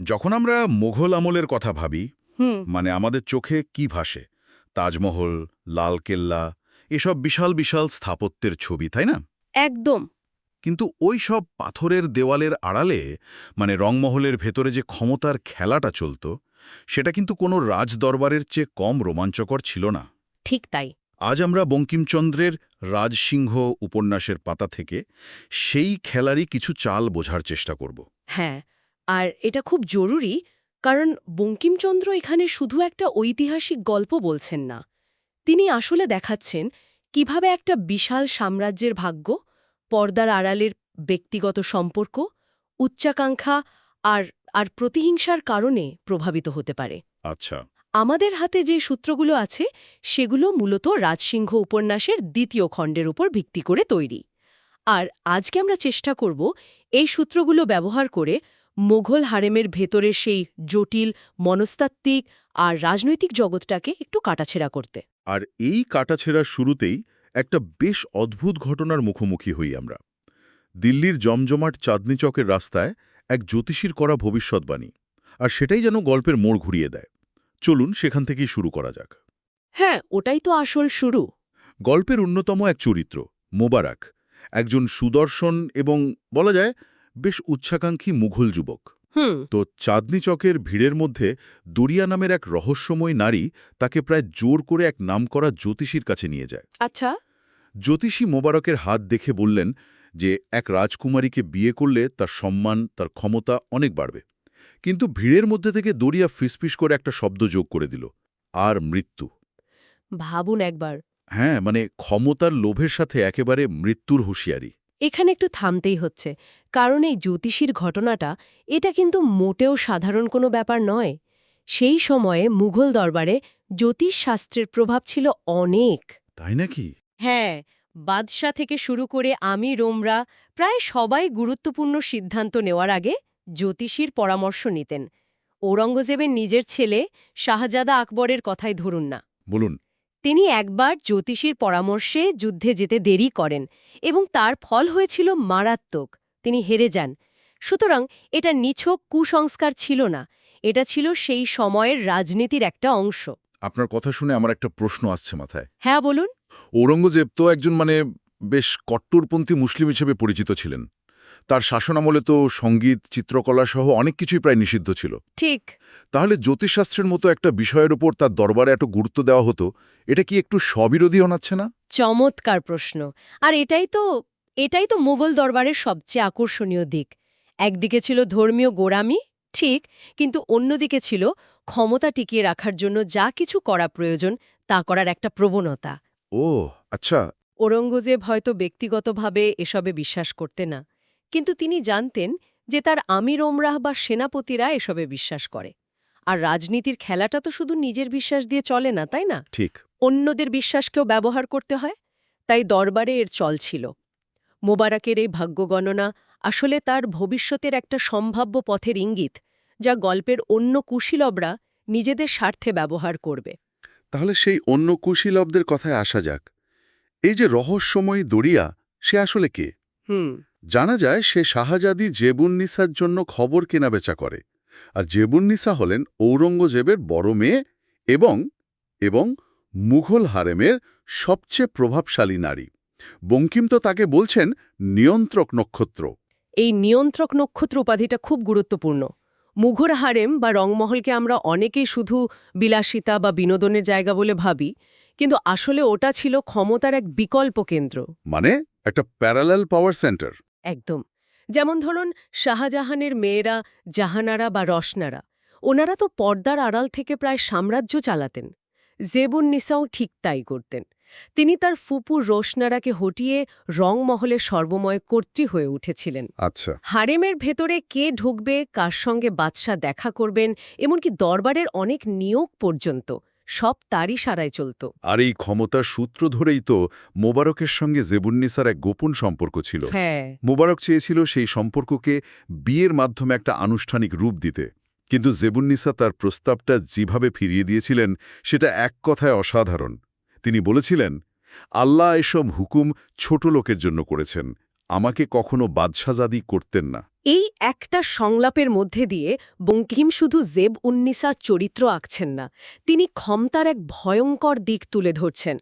যখন আমরা মোঘল আমলের কথা ভাবি মানে আমাদের চোখে কি ভাসে? তাজমহল লালকেল্লা এসব বিশাল বিশাল স্থাপত্যের ছবি তাই না? একদম। কিন্তু ওই সব পাথরের দেওয়ালের আড়ালে মানে রংমহলের ভেতরে যে ক্ষমতার খেলাটা চলত সেটা কিন্তু কোনো রাজদরবারের চেয়ে কম রোমাঞ্চকর ছিল না। ঠিক তাই। আজ আমরা বঙ্কিমচন্দ্রের রাজসিংহ উপন্যাসের পাতা থেকে সেই খেলারই কিছু চাল বোঝার চেষ্টা করব। হ্যাঁ আর এটা খুব জরুরি কারণ বঙ্কিমচন্দ্র এখানে শুধু একটা ঐতিহাসিক গল্প বলছেন না। তিনি আসলে দেখাচ্ছেন কীভাবে একটা বিশাল সাম্রাজ্যের ভাগ্য পর্দার আড়ালের ব্যক্তিগত সম্পর্ক উচ্চাকাঙ্ক্ষা আর আর প্রতিহিংসার কারণে প্রভাবিত হতে পারে। আচ্ছা। আমাদের হাতে যে সূত্রগুলো আছে সেগুলো মূলত রাজসিংহ উপন্যাসের দ্বিতীয় খণ্ডের উপর ভিত্তি করে তৈরি। আর আজকে আমরা চেষ্টা করব এই সূত্রগুলো ব্যবহার করে মোঘল হারেমের ভেতরে সেই জটিল মনস্তাত্ত্বিক আর রাজনৈতিক জগৎটাকে একটু কাটাছেড়া করতে। আর এই কাটাছেড়ার শুরুতেই একটা বেশ অদ্ভুত ঘটনার মুখোমুখি হই আমরা। দিল্লির জমজমাট চাঁদনি চকের রাস্তায় এক জ্যোতিষীর করা ভবিষ্যৎবাণী আর সেটাই যেন গল্পের মোড় ঘুরিয়ে দেয়। চলুন সেখান থেকেই শুরু করা যাক। হ্যাঁ ওটাই তো আসল শুরু। গল্পের অন্যতম এক চরিত্র মোবারক একজন সুদর্শন এবং বলা যায় বেশ উচ্চাকাঙ্ক্ষী মুঘল যুবক। হুম। তো চাঁদনি চকের ভিড়ের মধ্যে দরিয়া নামের এক রহস্যময় নারী তাকে প্রায় জোর করে এক নামকরা জ্যোতিষীর কাছে নিয়ে যায়। আচ্ছা। জ্যোতিষী মোবারকের হাত দেখে বললেন যে এক রাজকুমারীকে বিয়ে করলে তার সম্মান তার ক্ষমতা অনেক বাড়বে। কিন্তু ভিড়ের মধ্যে থেকে দরিয়া ফিসফিস করে একটা শব্দ যোগ করে দিল আর মৃত্যু। ভাবুন একবার। হ্যাঁ মানে ক্ষমতার লোভের সাথে একেবারে মৃত্যুর হুঁশিয়ারি। এখানে একটু থামতেই হচ্ছে কারণ এই জ্যোতিষীর ঘটনাটা এটা কিন্তু মোটেও সাধারণ কোনো ব্যাপার নয়। সেই সময়ে মুঘল দরবারে জ্যোতিষ শাস্ত্রের প্রভাব ছিল অনেক। তাই নাকি? হ্যাঁ বাদশাহ থেকে শুরু করে আমি রোমরা প্রায় সবাই গুরুত্বপূর্ণ সিদ্ধান্ত নেওয়ার আগে জ্যোতিষীর পরামর্শ নিতেন। ঔরঙ্গজেবের নিজের ছেলে শাহজাদা আকবরের কথাই ধরুন না। বলুন। তিনি একবার জ্যোতিষীর পরামর্শে যুদ্ধে যেতে দেরি করেন এবং তার ফল হয়েছিল মারাত্মক। তিনি হেরে যান। সুতরাং এটা নিছক কুসংস্কার ছিল না। এটা ছিল সেই সময়ের রাজনীতির একটা অংশ। আপনার কথা শুনে আমার একটা প্রশ্ন আসছে মাথায়। হ্যাঁ বলুন। ঔরঙ্গজেব তো একজন মানে বেশ কট্টরপন্থী মুসলিম হিসেবে পরিচিত ছিলেন। তার শাসনামলে তো সংগীত চিত্রকলা সহ অনেক কিছুই প্রায় নিষিদ্ধ ছিল। ঠিক। তাহলে জ্যোতিষশাস্ত্রের মতো একটা বিষয়ের উপর তার দরবারে এত গুরুত্ব দেওয়া হতো এটা কি একটু স্ববিরোধী অনাচ্ছে না? চমৎকার প্রশ্ন। আর এটাই তো এটাই তো মোগল দরবারের সবচেয়ে আকর্ষণীয় দিক। একদিকে ছিল ধর্মীয় গোড়ামি ঠিক কিন্তু অন্যদিকে ছিল ক্ষমতা টিকিয়ে রাখার জন্য যা কিছু করা প্রয়োজন তা করার একটা প্রবণতা। ও আচ্ছা। ঔরঙ্গজেব হয়তো ব্যক্তিগতভাবে এসবে বিশ্বাস করতে না। কিন্তু তিনি জানতেন যে তার আমির ওমরাহ বা সেনাপতিরা এসবে বিশ্বাস করে। আর রাজনীতির খেলাটা তো শুধু নিজের বিশ্বাস দিয়ে চলে না তাই না? ঠিক। অন্যদের বিশ্বাসকেও ব্যবহার করতে হয়। তাই দরবারে এর চল ছিল। মোবারকের এই ভাগ্যগণনা আসলে তার ভবিষ্যতের একটা সম্ভাব্য পথের ইঙ্গিত যা গল্পের অন্য কুশীলবরা নিজেদের স্বার্থে ব্যবহার করবে। তাহলে সেই অন্য কুশীলবদের কথায় আসা যাক। এই যে রহস্যময়ী দড়িয়া সে আসলে কে? হুম। জানা যায় সে শাহজাদি জেবুন্নিসার জন্য খবর কেনাবেচা করে আর জেবুন্নিসা হলেন ঔরঙ্গজেবের বড় মেয়ে এবং এবং মুঘল হারেমের সবচেয়ে প্রভাবশালী নারী। বঙ্কিম তো তাকে বলছেন নিয়ন্ত্রক নক্ষত্র। এই নিয়ন্ত্রক নক্ষত্র উপাধিটা খুব গুরুত্বপূর্ণ। মুঘর হারেম বা রংমহলকে আমরা অনেকেই শুধু বিলাসিতা বা বিনোদনের জায়গা বলে ভাবি কিন্তু আসলে ওটা ছিল ক্ষমতার এক বিকল্প কেন্দ্র। মানে একটা প্যারালাল পাওয়ার সেন্টার। একদম। যেমন ধরুন শাহজাহানের মেয়েরা জাহানারা বা রসনারা ওনারা তো পর্দার আড়াল থেকে প্রায় সাম্রাজ্য চালাতেন। জেবুন নিসাও ঠিক তাই করতেন। তিনি তার ফুপুর রোশনারাকে হটিয়ে রংমহলের সর্বময় কর্ত্রী হয়ে উঠেছিলেন। আচ্ছা। হারেমের ভেতরে কে ঢুকবে কার সঙ্গে বাদশাহ দেখা করবেন এমনকি দরবারের অনেক নিয়োগ পর্যন্ত। সব তারই সারায় চলত। আর এই ক্ষমতার সূত্র ধরেই তো মোবারকের সঙ্গে জেবুন্নিসার এক গোপন সম্পর্ক ছিল। হ্যাঁ। মোবারক চেয়েছিল সেই সম্পর্ককে বিয়ের মাধ্যমে একটা আনুষ্ঠানিক রূপ দিতে। কিন্তু জেবুন্নিসা তার প্রস্তাবটা যেভাবে ফিরিয়ে দিয়েছিলেন সেটা এক কথায় অসাধারণ। তিনি বলেছিলেন আল্লাহ এসব হুকুম ছোট লোকের জন্য করেছেন। আমাকে কখনো বাদশাজাদি করতেন না। এই একটা সংলাপের মধ্যে দিয়ে বঙ্কিম শুধু জেব উন্নিসা চরিত্র আঁকছেন না তিনি ক্ষমতার এক ভয়ঙ্কর দিক তুলে ধরছেন।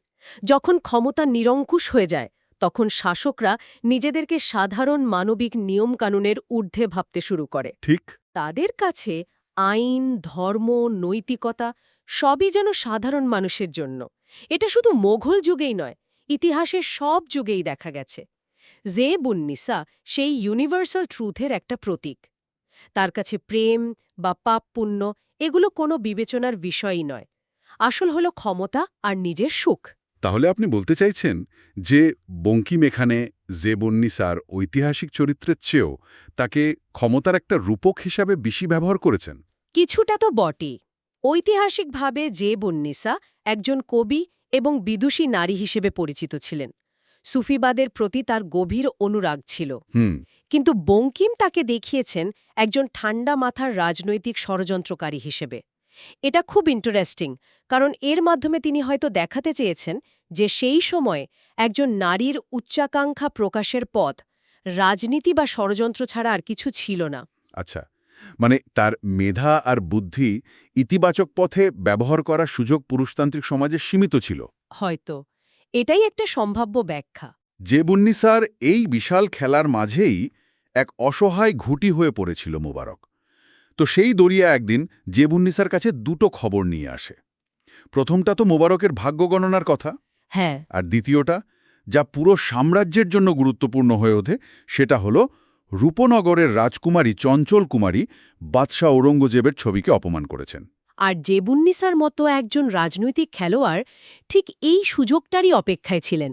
যখন ক্ষমতা নিরঙ্কুশ হয়ে যায় তখন শাসকরা নিজেদেরকে সাধারণ মানবিক নিয়মকানুনের ঊর্ধ্বে ভাবতে শুরু করে। ঠিক। তাদের কাছে আইন ধর্ম নৈতিকতা সবই যেন সাধারণ মানুষের জন্য। এটা শুধু মোঘল যুগেই নয় ইতিহাসের সব যুগেই দেখা গেছে। জেবুন্নিসা সেই ইউনিভার্সাল ট্রুথের একটা প্রতীক। তার কাছে প্রেম বা পাপ পুণ্য এগুলো কোনো বিবেচনার বিষয়ই নয়। আসল হলো ক্ষমতা আর নিজের সুখ। তাহলে আপনি বলতে চাইছেন যে বঙ্কিম এখানে জেবন্নিসার ঐতিহাসিক চরিত্রের চেয়েও তাকে ক্ষমতার একটা রূপক হিসাবে বেশি ব্যবহার করেছেন? কিছুটা তো বটেই ঐতিহাসিকভাবে যে বন্নিসা একজন কবি এবং বিদুষী নারী হিসেবে পরিচিত ছিলেন। সুফিবাদের প্রতি তার গভীর অনুরাগ ছিল। কিন্তু বঙ্কিম তাকে দেখিয়েছেন একজন ঠান্ডা মাথার রাজনৈতিক ষড়যন্ত্রকারী হিসেবে। এটা খুব ইন্টারেস্টিং কারণ এর মাধ্যমে তিনি হয়তো দেখাতে চেয়েছেন যে সেই সময়ে একজন নারীর উচ্চাকাঙ্ক্ষা প্রকাশের পথ রাজনীতি বা ষড়যন্ত্র ছাড়া আর কিছু ছিল না। আচ্ছা মানে তার মেধা আর বুদ্ধি ইতিবাচক পথে ব্যবহার করার সুযোগ পুরুষতান্ত্রিক সমাজে সীমিত ছিল। হয়তো। এটাই একটা সম্ভাব্য ব্যাখ্যা। জেবুন্নিসার এই বিশাল খেলার মাঝেই এক অসহায় ঘুটি হয়ে পড়েছিল মোবারক। তো সেই দরিয়া একদিন জেবুন্নিসার কাছে দুটো খবর নিয়ে আসে। প্রথমটা তো মোবারকের ভাগ্য গণনার কথা। হ্যাঁ। আর দ্বিতীয়টা যা পুরো সাম্রাজ্যের জন্য গুরুত্বপূর্ণ হয়ে ওঠে সেটা হল রূপনগরের রাজকুমারী চঞ্চল কুমারী বাদশাহ ঔরঙ্গজেবের ছবিকে অপমান করেছেন। আর জেবুন্নিসার মতো একজন রাজনৈতিক খেলোয়াড় ঠিক এই সুযোগটারই অপেক্ষায় ছিলেন।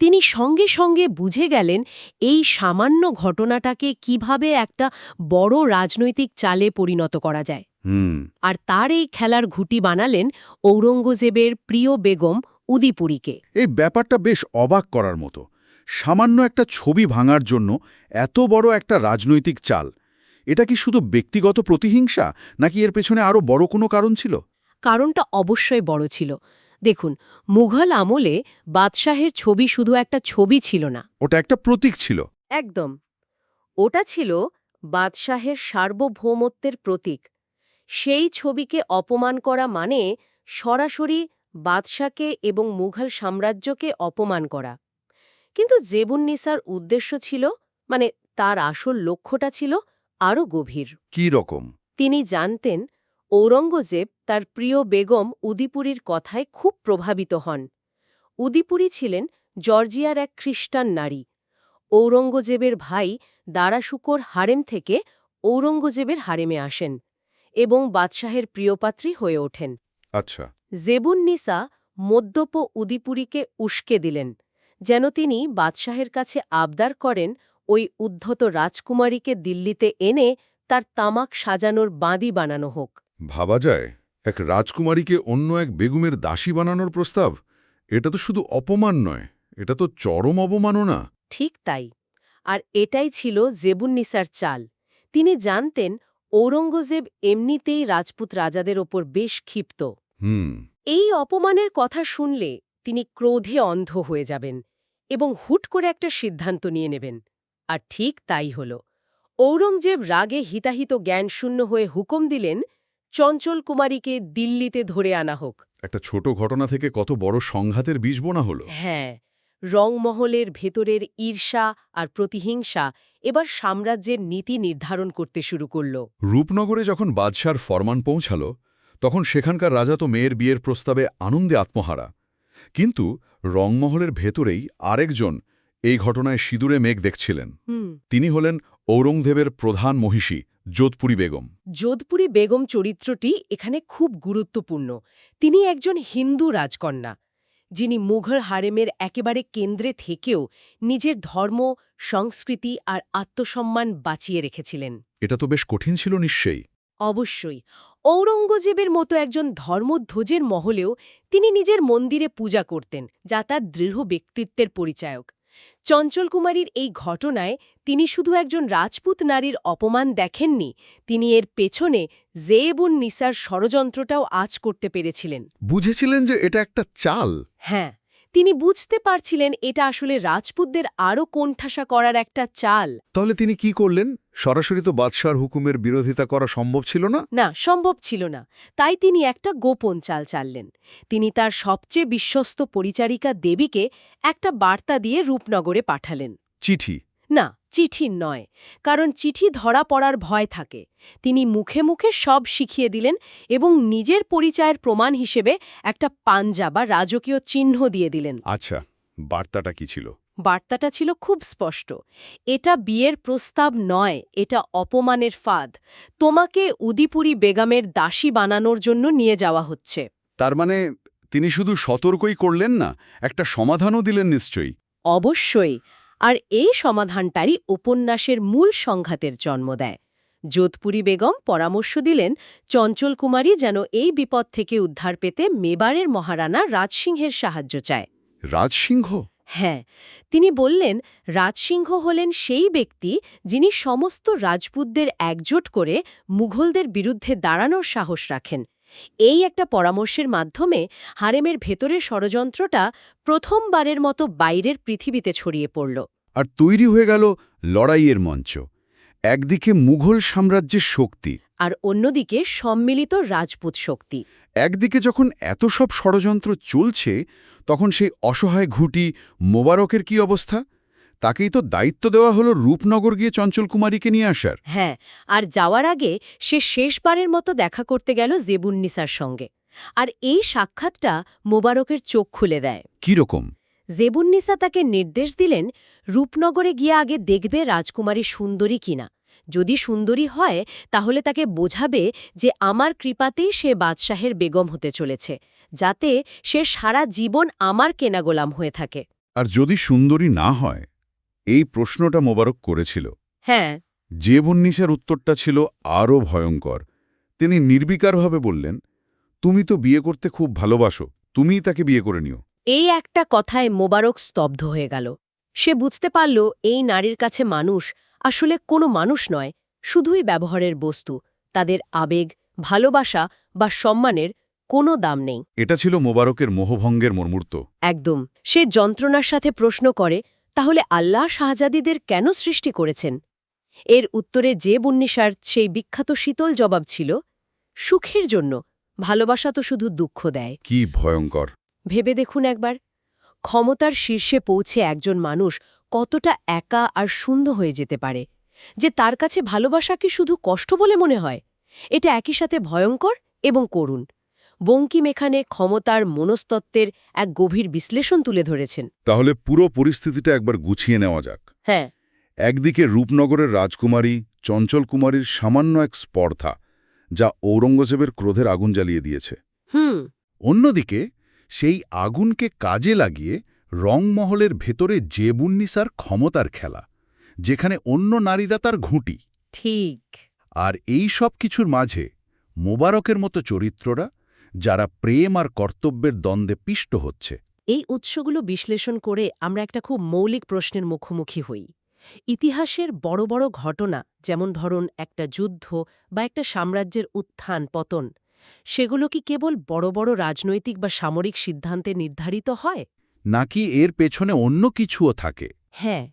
তিনি সঙ্গে সঙ্গে বুঝে গেলেন এই সামান্য ঘটনাটাকে কীভাবে একটা বড় রাজনৈতিক চালে পরিণত করা যায়। আর তার এই খেলার ঘুটি বানালেন ঔরঙ্গজেবের প্রিয় বেগম উদিপুরীকে। এই ব্যাপারটা বেশ অবাক করার মতো। সামান্য একটা ছবি ভাঙার জন্য এত বড় একটা রাজনৈতিক চাল। এটা কি শুধু ব্যক্তিগত প্রতিহিংসা নাকি এর পেছনে আরও বড় কোনো কারণ ছিল? কারণটা অবশ্যই বড় ছিল। দেখুন মুঘল আমলে বাদশাহের ছবি শুধু একটা ছবি ছিল না। ওটা একটা প্রতীক ছিল। একদম। ওটা ছিল বাদশাহের সার্বভৌমত্বের প্রতীক। সেই ছবিকে অপমান করা মানে সরাসরি বাদশাকে এবং মুঘল সাম্রাজ্যকে অপমান করা। কিন্তু জেবুন্নিসার উদ্দেশ্য ছিল মানে তার আসল লক্ষ্যটা ছিল আরও গভীর। কি রকম? তিনি জানতেন ঔরঙ্গজেব তার প্রিয় বেগম উদিপুরীর কথায় খুব প্রভাবিত হন। উদিপুরী ছিলেন জর্জিয়ার এক খ্রিস্টান নারী। ঔরঙ্গজেবের ভাই দারাশুকোর হারেম থেকে ঔরঙ্গজেবের হারেমে আসেন এবং বাদশাহের প্রিয়পাত্রী হয়ে ওঠেন। আচ্ছা। জেবুন্নিসা মদ্যপ উদিপুরীকে উস্কে দিলেন যেন তিনি বাদশাহের কাছে আবদার করেন ওই উদ্ধত রাজকুমারীকে দিল্লিতে এনে তার তামাক সাজানোর বাঁদি বানানো হোক। ভাবা যায় এক রাজকুমারীকে অন্য এক বেগুমের দাসী বানানোর প্রস্তাব? এটা তো শুধু অপমান নয় এটা তো চরম অবমাননা। ঠিক তাই আর এটাই ছিল জেবুন্নিসার চাল। তিনি জানতেন ঔরঙ্গজেব এমনিতেই রাজপুত রাজাদের ওপর বেশ ক্ষিপ্ত। হুম। এই অপমানের কথা শুনলে তিনি ক্রোধে অন্ধ হয়ে যাবেন এবং হুট করে একটা সিদ্ধান্ত নিয়ে নেবেন। আর ঠিক তাই হল। ঔরঙ্গজেব রাগে হিতাহিত জ্ঞানশূন্য হয়ে হুকুম দিলেন চঞ্চল কুমারীকে দিল্লিতে ধরে আনা হোক। একটা ছোট ঘটনা থেকে কত বড় সংঘাতের বীজ বোনা হলো? হ্যাঁ রংমহলের ভেতরের ঈর্ষা আর প্রতিহিংসা এবার সাম্রাজ্যের নীতি নির্ধারণ করতে শুরু করল। রূপনগরে যখন বাদশার ফরমান পৌঁছাল তখন সেখানকার রাজা তো মেয়ের বিয়ের প্রস্তাবে আনন্দে আত্মহারা। কিন্তু রংমহলের ভেতরেই আরেকজন এই ঘটনায় সিঁদুরে মেঘ দেখছিলেন। তিনি হলেন ঔরঙ্গজেবের প্রধান মহিষী যোধপুরী বেগম। যোধপুরী বেগম চরিত্রটি এখানে খুব গুরুত্বপূর্ণ। তিনি একজন হিন্দু রাজকন্যা যিনি মুঘল হারেমের একেবারে কেন্দ্রে থেকেও নিজের ধর্ম সংস্কৃতি আর আত্মসম্মান বাঁচিয়ে রেখেছিলেন। এটা তো বেশ কঠিন ছিল নিশ্চয়ই। অবশ্যই। ঔরঙ্গজেবের মতো একজন ধর্মধ্বজের মহলেও তিনি নিজের মন্দিরে পূজা করতেন যা তার দৃঢ় ব্যক্তিত্বের পরিচায়ক। চঞ্চলকুমারীর এই ঘটনায় তিনি শুধু একজন রাজপুত নারীর অপমান দেখেননি তিনি এর পেছনে জেবুন নিসার ষড়যন্ত্রটাও আজ করতে পেরেছিলেন। বুঝেছিলেন যে এটা একটা চাল? হ্যাঁ তিনি বুঝতে পারছিলেন এটা আসলে রাজপুতদের আরও কোণঠাসা করার একটা চাল। তাহলে তিনি কি করলেন? সরাসরি তো বাদশার হুকুমের বিরোধিতা করা সম্ভব ছিল না? না সম্ভব ছিল না। তাই তিনি একটা গোপন চাল চাললেন। তিনি তার সবচেয়ে বিশ্বস্ত পরিচারিকা দেবীকে একটা বার্তা দিয়ে রূপনগরে পাঠালেন। চিঠি? না চিঠি নয় কারণ চিঠি ধরা পড়ার ভয় থাকে। তিনি মুখে মুখে সব শিখিয়ে দিলেন এবং নিজের পরিচয়ের প্রমাণ হিসেবে একটা পাঞ্জা বা রাজকীয় চিহ্ন দিয়ে দিলেন। আচ্ছা বার্তাটা কি ছিল? বার্তাটা ছিল খুব স্পষ্ট। এটা বিয়ের প্রস্তাব নয় এটা অপমানের ফাঁদ। তোমাকে উদিপুরী বেগমের দাসী বানানোর জন্য নিয়ে যাওয়া হচ্ছে। তার মানে তিনি শুধু সতর্কই করলেন না একটা সমাধানও দিলেন নিশ্চয়ই। অবশ্যই। আর এই সমাধানটারই উপন্যাসের মূল সংঘাতের জন্ম দেয়। যোধপুরী বেগম পরামর্শ দিলেন চঞ্চল কুমারী যেন এই বিপদ থেকে উদ্ধার পেতে মেবারের মহারানা রাজসিংহের সাহায্য চায়। রাজসিংহ? হ্যাঁ তিনি বললেন রাজসিংহ হলেন সেই ব্যক্তি যিনি সমস্ত রাজপুতদের একজোট করে মুঘলদের বিরুদ্ধে দাঁড়ানোর সাহস রাখেন। এই একটা পরামর্শের মাধ্যমে হারেমের ভেতরের ষড়যন্ত্রটা প্রথমবারের মতো বাইরের পৃথিবীতে ছড়িয়ে পড়ল। আর তৈরি হয়ে গেল লড়াইয়ের মঞ্চ। একদিকে মুঘল সাম্রাজ্যের শক্তি। আর অন্যদিকে সম্মিলিত রাজপুত শক্তি। একদিকে যখন এত সব ষড়যন্ত্র চলছে তখন সেই অসহায় ঘুটি মোবারকের কি অবস্থা? তাকেই তো দায়িত্ব দেওয়া হলো রূপনগর গিয়ে চঞ্চল কুমারীকে নিয়ে আসার। হ্যাঁ আর যাওয়ার আগে সে শেষবারের মতো দেখা করতে গেল জেবুন্নিসার সঙ্গে। আর এই সাক্ষাৎটা মোবারকের চোখ খুলে দেয়। কি রকম? জেবুন্নিসা তাকে নির্দেশ দিলেন রূপনগরে গিয়ে আগে দেখবে রাজকুমারী সুন্দরী কিনা। যদি সুন্দরী হয় তাহলে তাকে বোঝাবে যে আমার কৃপাতেই সে বাদশাহের বেগম হতে চলেছে যাতে সে সারা জীবন আমার কেনা গোলাম হয়ে থাকে। আর যদি সুন্দরী না হয় এই প্রশ্নটা মোবারক করেছিল। হ্যাঁ। যে বন্নিসার উত্তরটা ছিল আরও ভয়ঙ্কর। তিনি নির্বিকারভাবে বললেন তুমি তো বিয়ে করতে খুব ভালোবাসো তুমিই তাকে বিয়ে করে নিও। এই একটা কথায় মোবারক স্তব্ধ হয়ে গেল। সে বুঝতে পারল এই নারীর কাছে মানুষ আসলে কোনো মানুষ নয় শুধুই ব্যবহারের বস্তু তাদের আবেগ ভালোবাসা বা সম্মানের কোনো দাম নেই। এটা ছিল মোবারকের মোহভঙ্গের মর্মূর্ত একদম সে যন্ত্রণার সাথে প্রশ্ন করে তাহলে আল্লাহ শাহজাদিদের কেন সৃষ্টি করেছেন? এর উত্তরে যে বুন্নিসার সেই বিখ্যাত শীতল জবাব ছিল সুখের জন্য ভালোবাসা তো শুধু দুঃখ দেয়। কি ভয়ঙ্কর। ভেবে দেখুন একবার ক্ষমতার শীর্ষে পৌঁছে একজন মানুষ কতটা একা আর শূন্য হয়ে যেতে পারে। যে তার কাছে ভালোবাসা কি শুধু কষ্ট বলে মনে হয়? এটা একই সাথে ভয়ঙ্কর এবং করুণ। বঙ্কিম এখানে ক্ষমতার মনস্তত্ত্বের এক গভীর বিশ্লেষণ তুলে ধরেছেন। তাহলে পুরো পরিস্থিতিটা একবার গুছিয়ে নেওয়া যাক। হ্যাঁ। একদিকে রূপনগরের রাজকুমারী চঞ্চল কুমারীর সামান্য এক স্পর্ধা যা ঔরঙ্গজেবের ক্রোধের আগুন জ্বালিয়ে দিয়েছে। হুম। অন্যদিকে সেই আগুনকে কাজে লাগিয়ে রংমহলের ভেতরে জেবুন্নিসার ক্ষমতার খেলা যেখানে অন্য নারীরা তার ঘুঁটি। ঠিক। আর এই সব কিছুর মাঝে মোবারকের মতো চরিত্ররা যারা প্রেম আর কর্তব্যের দ্বন্দ্বে পিষ্ট হচ্ছে। এই উৎসগুলো বিশ্লেষণ করে আমরা একটা খুব মৌলিক প্রশ্নের মুখোমুখি হই। ইতিহাসের বড় বড় ঘটনা যেমন ধরুন একটা যুদ্ধ বা একটা সাম্রাজ্যের উত্থান পতন সেগুলো কি কেবল বড় বড় রাজনৈতিক বা সামরিক সিদ্ধান্তে নির্ধারিত হয়? নাকি এর পেছনে অন্য কিছুও থাকে? হ্যাঁ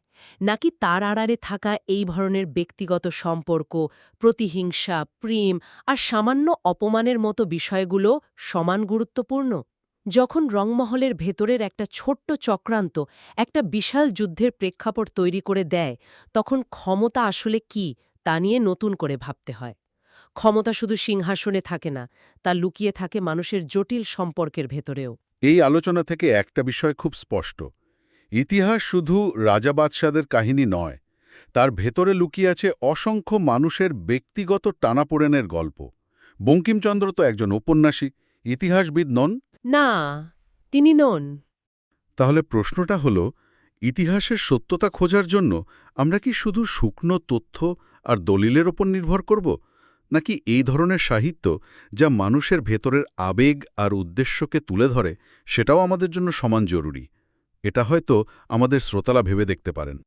নাকি তার আড়ালে থাকা এই ধরনের ব্যক্তিগত সম্পর্ক, প্রতিহিংসা, প্রেম আর সামান্য অপমানের মতো বিষয়গুলো সমান গুরুত্বপূর্ণ? যখন রংমহলের ভেতরের একটা ছোট্ট চক্রান্ত একটা বিশাল যুদ্ধের প্রেক্ষাপট তৈরি করে দেয়, তখন ক্ষমতা আসলে কি তা নিয়ে নতুন করে ভাবতে হয়। ক্ষমতা শুধু সিংহাসনে থাকে না তা লুকিয়ে থাকে মানুষের জটিল সম্পর্কের ভেতরেও। এই আলোচনা থেকে একটা বিষয় খুব স্পষ্ট। ইতিহাস শুধু রাজা বাদশাদের কাহিনী নয় তার ভেতরে লুকিয়ে আছে অসংখ্য মানুষের ব্যক্তিগত টানাপোড়েনের গল্প। বঙ্কিমচন্দ্র তো একজন উপন্যাসী ইতিহাসবিদ নন? না তিনি নন। তাহলে প্রশ্নটা হল ইতিহাসের সত্যতা খোঁজার জন্য আমরা কি শুধু শুকনো তথ্য আর দলিলের ওপর নির্ভর করব? নাকি এই ধরনের সাহিত্য যা মানুষের ভেতরের আবেগ আর উদ্দেশ্যকে তুলে ধরে, সেটাও আমাদের জন্য সমান জরুরি? এটা হয়তো আমাদের শ্রোতালা ভেবে দেখতে পারেন।